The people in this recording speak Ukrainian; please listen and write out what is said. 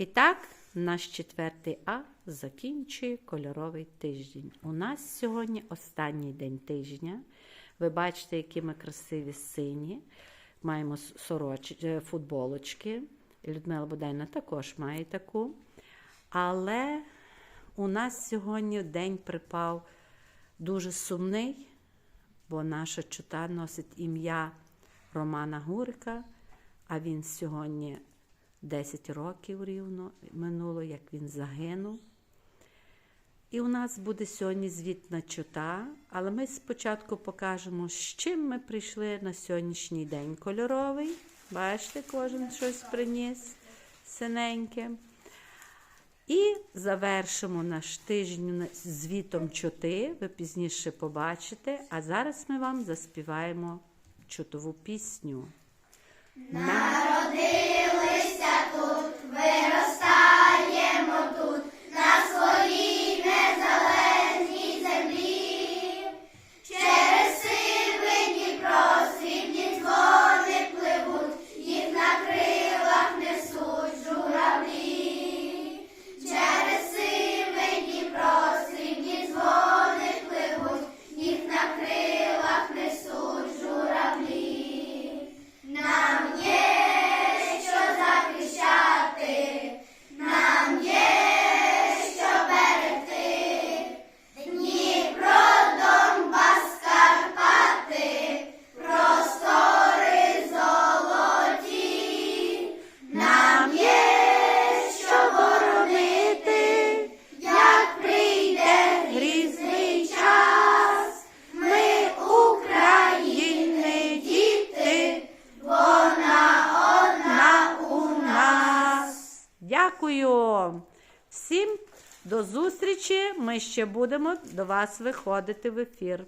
І так, наш четвертий А закінчує кольоровий тиждень. У нас сьогодні останній день тижня. Ви бачите, які ми красиві сині. Маємо сороч... е, футболочки. Людмила Будайна також має таку. Але у нас сьогодні день припав дуже сумний, бо наша чута носить ім'я Романа Гурика, а він сьогодні 10 років рівно минуло, як він загинув. І у нас буде сьогодні звітна чута, але ми спочатку покажемо, з чим ми прийшли на сьогоднішній день кольоровий. Бачите, кожен щось приніс синеньке. І завершимо наш тиждень звітом чоти. Ви пізніше побачите. А зараз ми вам заспіваємо чотову пісню. Нам Дякую всім до зустрічі. Ми ще будемо до вас виходити в ефір.